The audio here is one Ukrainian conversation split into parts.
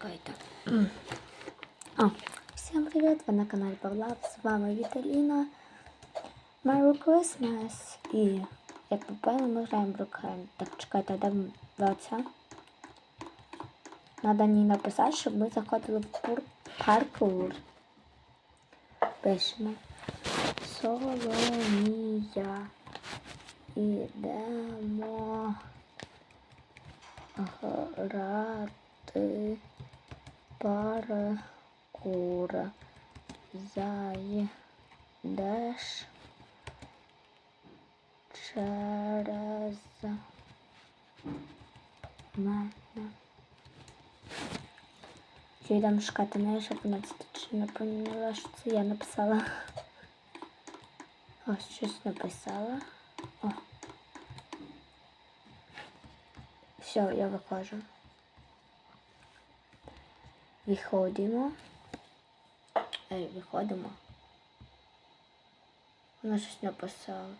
Чекайте. А, всем привет! Ви на каналі Павла. З вами Віталіна. Merry Christmas. І як ви поняли, ми граємо в Брукхайм. Так, чекайте, де це? Надо мені написати, щоб ми заходили в паркур. Пишемо. Соломія. Ідемо грати паркур. Зайдеш через мене. Я йдемо шукати неї, щоб вона не поняла, що це я написала. Ось щось написала. О. Все, я виходжу. Виходимо. Ей, виходимо. Вона щось написала.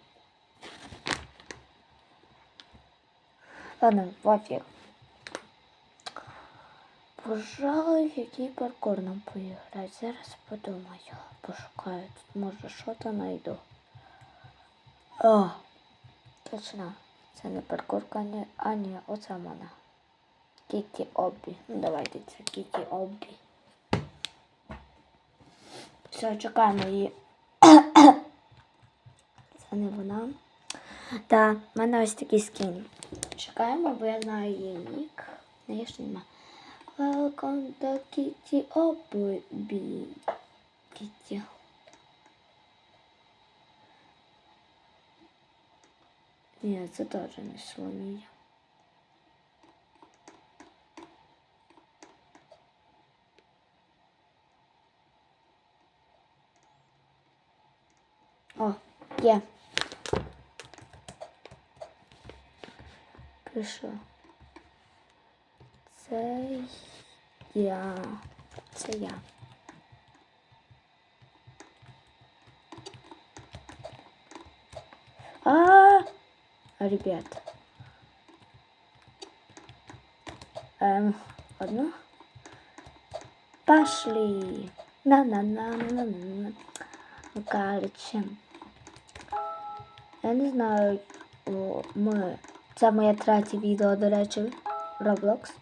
Ладно, пофіг. Пожалуй, який паркур нам поіграти. Зараз подумаю. Пошукаю. Тут може що то знайду. О! Точно. Це не паркурка, не... а ні, оце вона. Кіті Оббі. Ну давайте це Кіті Оббі. Все, чекаємо її. Це не вона. Так, в мене ось такий скін. Чекаємо, бо я знаю її нік. Не, ще нема. Welcome to Kitty Obby. Kitty. Ні, це теж не Соломія. Пишу. Це я. Це я. А, ребят. Эм, ладно. Пошли. На-на-на-на-на-на. Ну, короче. Я не знаю, ми. Це моє третє відео, до речі, Roblox.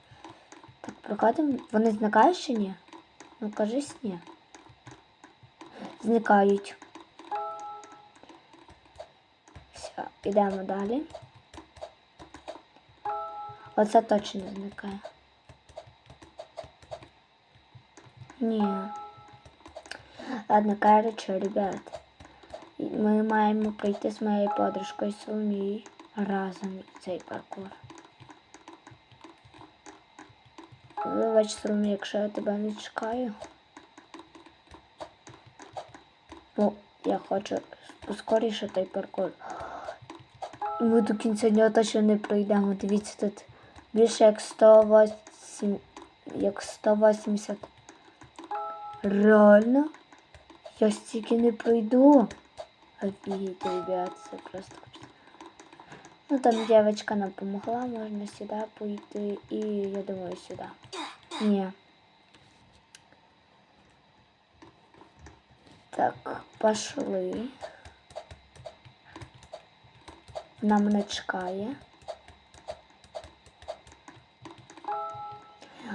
Так, проходимо. Вони зникають чи ні? Ну кажись ні. Зникають. Все, йдемо далі. Оце точно зникає. Ні. Ладно, короче, ребят. Ми маємо пройти з моєю подружкою Соломією разом цей паркур. Вибач, Соломія, якщо я тебе не чекаю. Ну, я хочу поскоріше той паркур. Ми до кінця дня точно не пройдемо. Дивіться, тут більше як 108, як 180. Реально? Я стільки не пройду. Офігеть, ребят, це просто. Ну там девочка нам помогла, можна сюди пойти і я думаю сюди. Ні. Так, пошли. Вона мене чекає.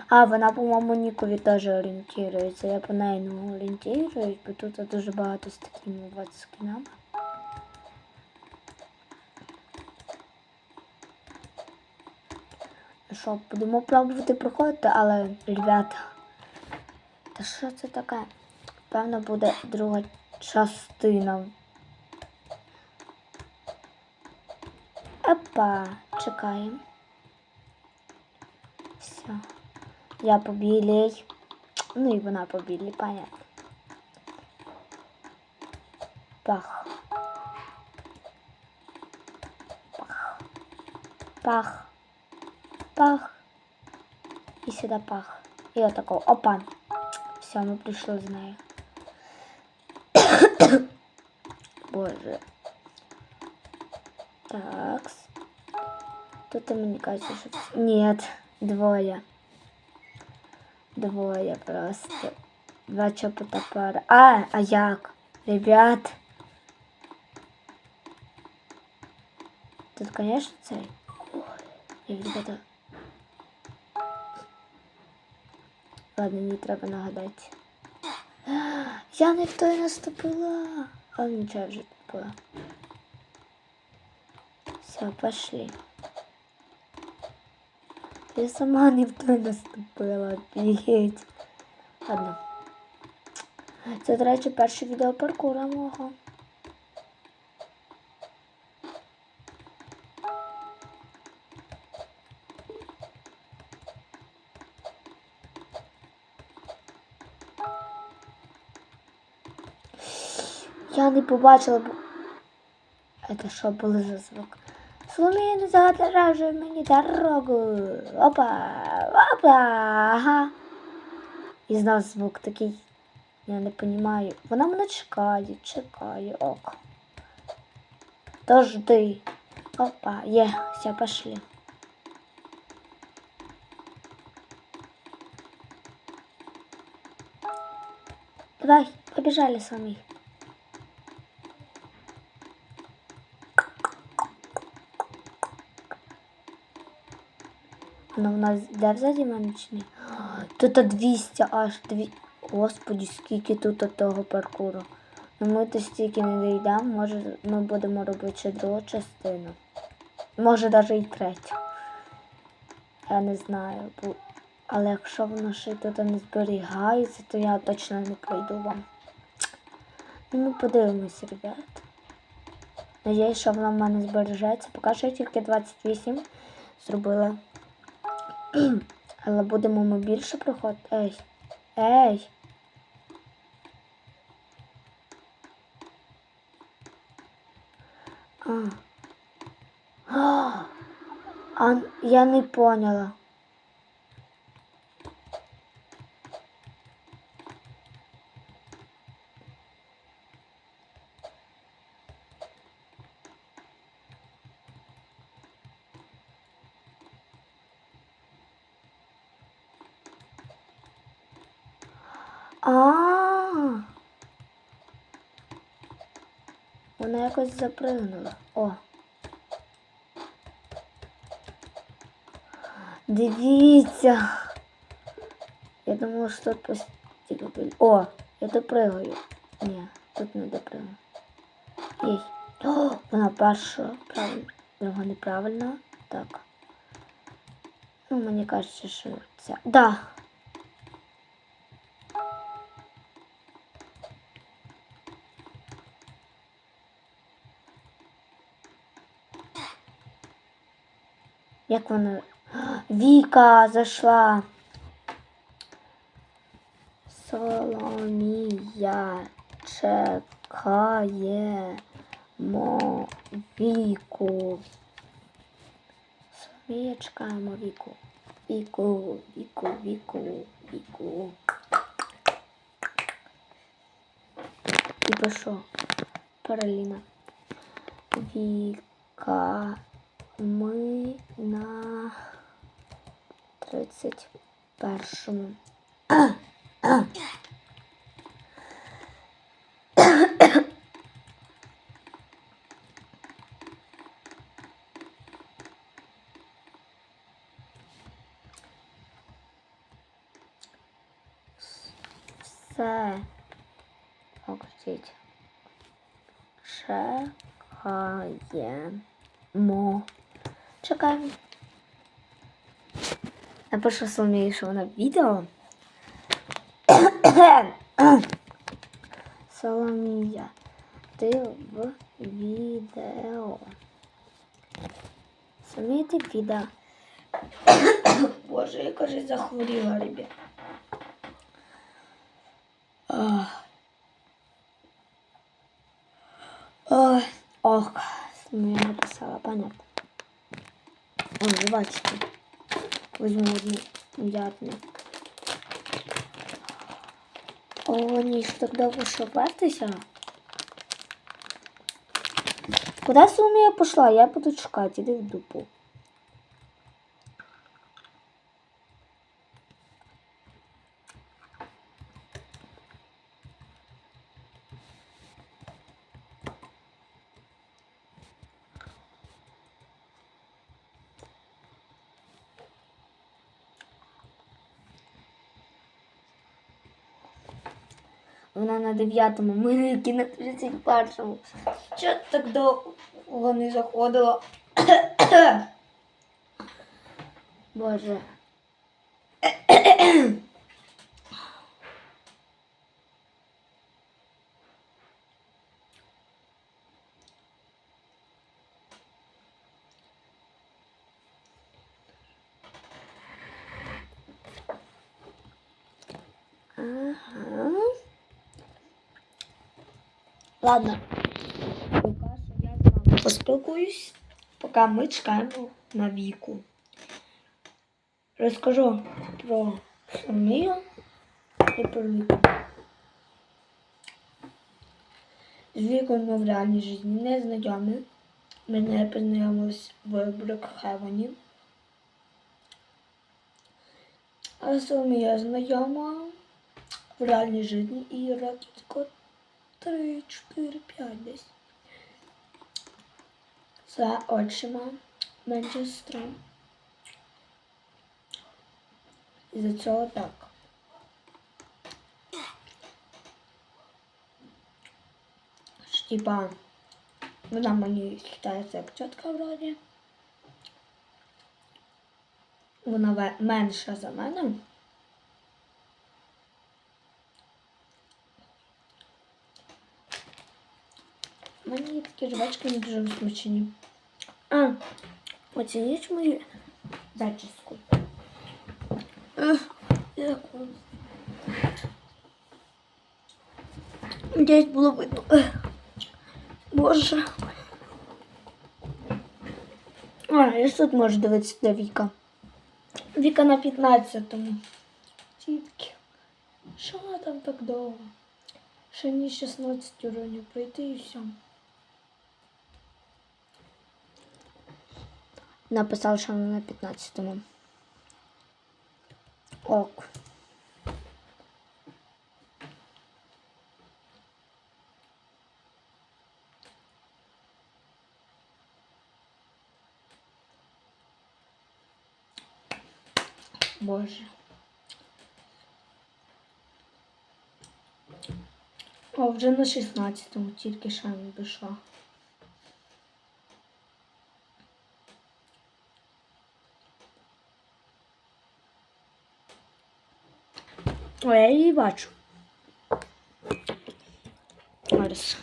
А, вона, по-моєму, Нікові теж орієнтується. Я по неї не орієнтуюсь, бо тут дуже багато з такими от скінами. Що, будемо пробувати проходити, але, ребята, та що це таке? Певно буде друга частина. Опа, чекаємо. Все. Я побілей. Ну і вона побілей, понятно. Пах. Пах. Пах. Пах. І сюди пах. І отако. Опа. Все, ми прийшли з нею. Боже. Так. Тут мені кажется, що... Нет, двоє. Двоє просто. Два чобота пара. А, а як? Ребят. Тут, конечно, цей. Ой, я Ладно, мені треба нагадати. Я не в той наступила. А нічого вже наступила. Все, пошли. Я сама не в той наступила. Офігеть. Ладно. Це, до речі, перше відео паркура мого. Я не побачила. бо- Это що було за звук? Соломія не мені дорогу. Опа, опа, ага. І знав звук такий. Я не розумію. Вона мене чекає, чекає, ок. То жди. Опа, є, все, пошли. Давай, побежали самі. Вона в нас де чи ні? Тут 200 аж 2. Господі, скільки тут того паркуру. Ну ми до стільки не дійдемо, може ми будемо робити ще другу частину. Може навіть і третю. Я не знаю. Бо... Але якщо воно ще тут не зберігається, то я точно не пройду вам. Ну ми подивимось, ребят. Надіюсь, що воно в мене збережеться. Поки що я тільки 28 зробила. Але будемо ми більше проходити. Ей. Ей. А. А, я не поняла. А. Вона якось запригнула. О. Дивіться. Я думала, що тут постійно. О, я допригаю. Ні, тут не допригаю. Єй. О, вона перша. Правильно. Друга неправильно. Так. Ну, мені кажеться, що це. Да. Як вона. Віка зайшла. Соломія чекає мо віку. Соломія чекаємо віку. Віку, віку, віку, віку. І пішов. Параліна. Віка. Ми на 31-му. Все. Окрутіть. Чекаємо. Чекаємо. Напишу Соломії, що вона відео. Соломія, ти в відео. Соломія, ти в відео. Боже, я кажуть, захворіла, ребят. Ой, ох, Соломія написала, понятно. О, жвачки. Одну м'ятну. О, ні, ж так вышел що Куда сумма я пошла? Я буду чекать, іди в дупу. Вона на дев'ятому, ми які на 31-му. Що так довго не заходила? Боже. Ага. Ладно. Поки що я з вами поспілкуюсь, поки ми чекаємо на віку. Розкажу про Соломію і про віку. З віком ми в реальній житті не знайомі. Ми не познайомились в Брукхевені. А Соломія знайома в реальній житті і років 3, 4, 5 десь. Це отчима менша. І за цього так. Типа, вона мені вважається як тітка вроді. Вона менша за мене. Мені такі жвачки не дуже смачні. А, оцініть мою зачіску. Десь було видно. Боже. А, я тут можу дивитися де Віка. Віка на 15-му. Тітки. Що вона там так довго? Ще мені 16 уровнів пройти і все. Написав, що на 15-му. Ок. Боже. О, вже на 16-му, тільки ще не дійшла. О, я її бачу. Зараз.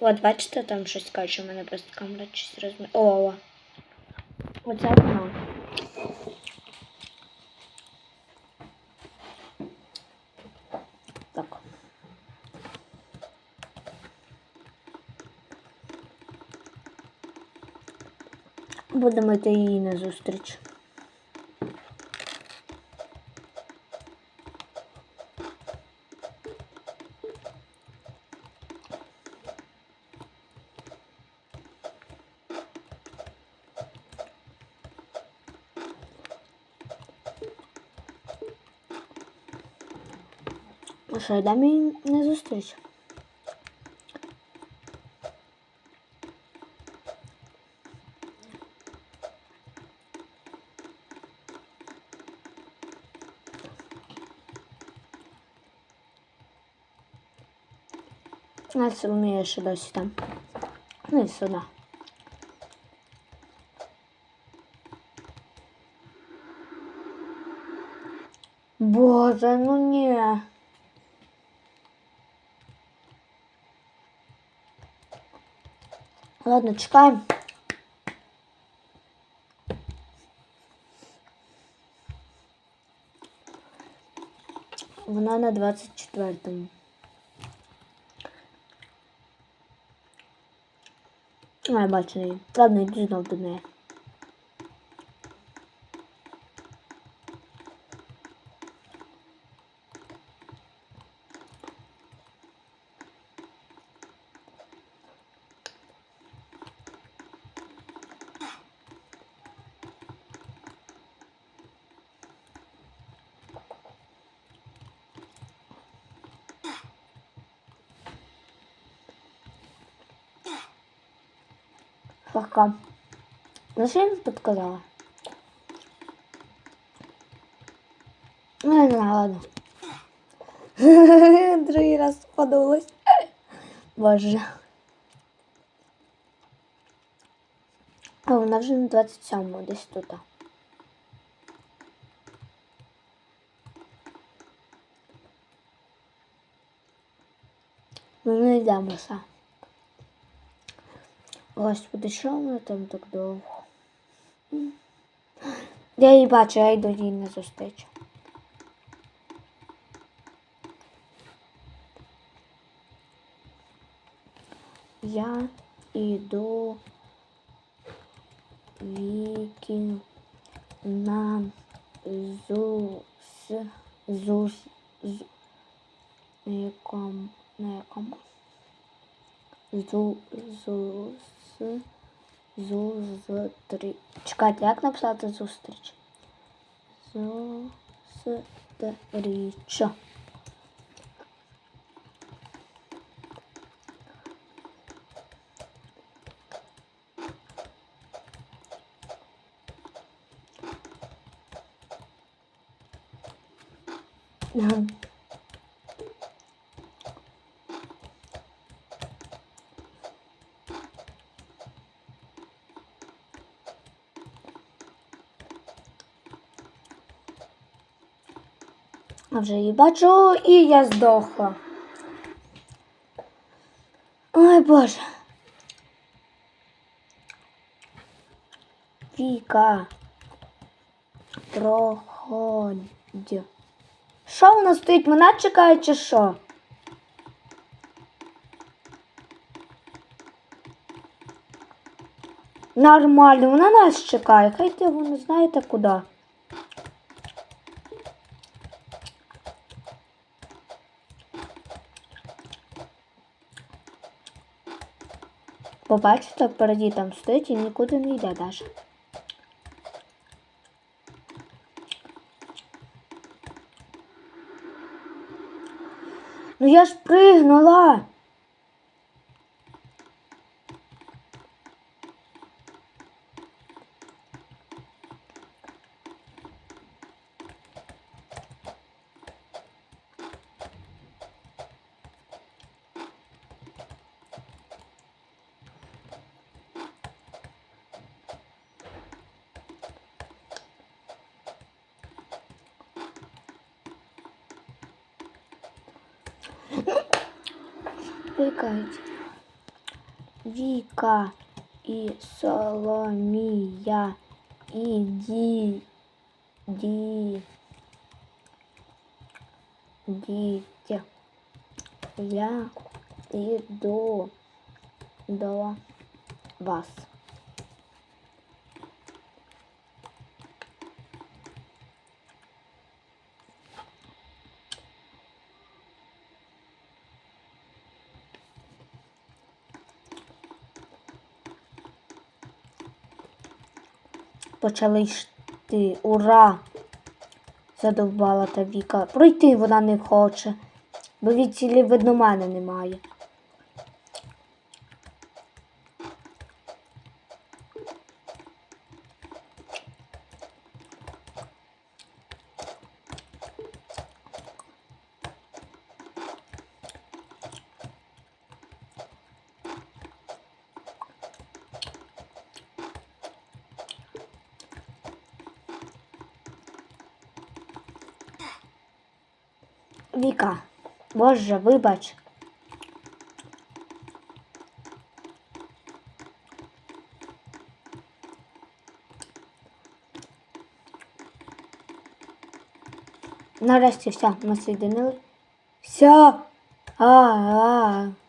От, бачите, там щось каже, у мене просто камера щось розмі... О, о. Оце вона. Так. Будемо йти їй на зустріч. Ну що, йдемо їй на зустріч? А Соломія ще досі там. Ну і сюди. Боже, ну ні. Ладно, чекаємо. Вона на 24-му. А, я бачу. Ладно, йду знов до. Пока. Я їм? Ну, ладно. Другий раз подулась. Боже. А вона вже на 27-му десь тут. Ну, не йдемося. Що вона там так довго? Я її бачу, я йду їй на зустріч. Я іду Вікі на зус зус на якому на якому зу з три. Чекайте, як написати зустріч? Зустріч. Ага. А вже її бачу, і я здохла. Ой Боже. Віка. Проходь. Що вона стоїть? Вона чекає чи що? Нормально, вона нас чекає. Хай ти вона знаєте куди. Побачите, впереді там стоїть і нікуди не йде даже. Ну я ж пригнула. Чекайте. Віка і Соломія і Ді. Ді. Дітя. Я іду до вас. Почали йти. Ура! Задовбала та Віка. Пройти вона не хоче, бо від цілі видно мене немає. Віка, боже, вибач. Нарешті все, ми соединили. Все. А, а.